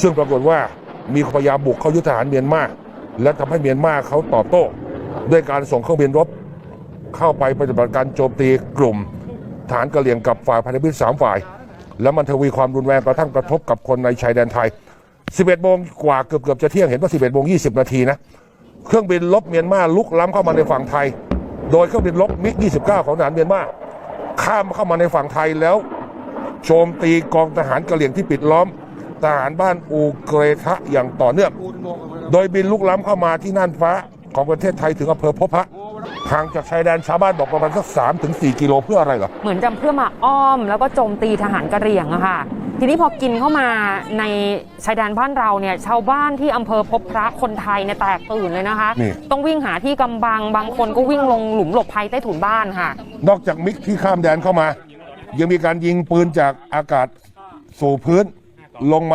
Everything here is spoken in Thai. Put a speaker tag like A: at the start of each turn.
A: ซึ่งปรากฏว่ามีพยายามบุกเข้ายุทธทหารเมียนมาและทำให้เมียนมาเขาตอบโต้ ด้วยการส่งเครื่องบินรบ เข้าไปปฏิบัติการโจมตีกลุ่ม ฐานกะเหรี่ยงกับฝ่ายพันธมิตรสามฝ่าย แล้วมันทวีความรุนแรงกระทั่งกระทบกับคนในชายแดนไทย 11โมงกว่าเกือบเกือบจะเที่ยงเห็นว่า 11โมง20 นาทีนะเครื่องบินลบเมียนมาลุกล้ำเข้ามาในฝั่งไทย โดยเครื่องบินลบมิก29 ของทหารเมียนมาข้ามเข้ามาในฝั่งไทยแล้วโจมตีกองทหารกะเหรี่ยงที่ปิดล้อม ทหารบ้านอูเกรทะอย่างต่อเนื่อง โดยบินลุกล้ำเข้ามาที่น่านฟ้าของประเทศไทยถึงอำเภอพบพระห่างจากชายแดนชาวบ้านบอกประมาณสักสามถึงสี่กิโลเพื่ออะไรเหรอ
B: เหมือนจะเพื่อมาอ้อมแล้วก็โจมตีทหารกะเหรี่ยงอะค่ะ ทีนี้พอกินเข้ามาในชายแดนบ้านเราเนี่ยชาวบ้านที่อำเภอพบพระคนไทยเนี่ยแตกตื่นเลยนะคะ
A: นี่
B: ต้องวิ่งหาที่กำบังบางคนก็วิ่งลงหลุมหลบภัยใต้ถุนบ้านค่ะ
A: นอกจากมิกที่ข้ามแดนเข้ามา ยังมีการยิงปืนจากอากาศสู่พื้น ลงมา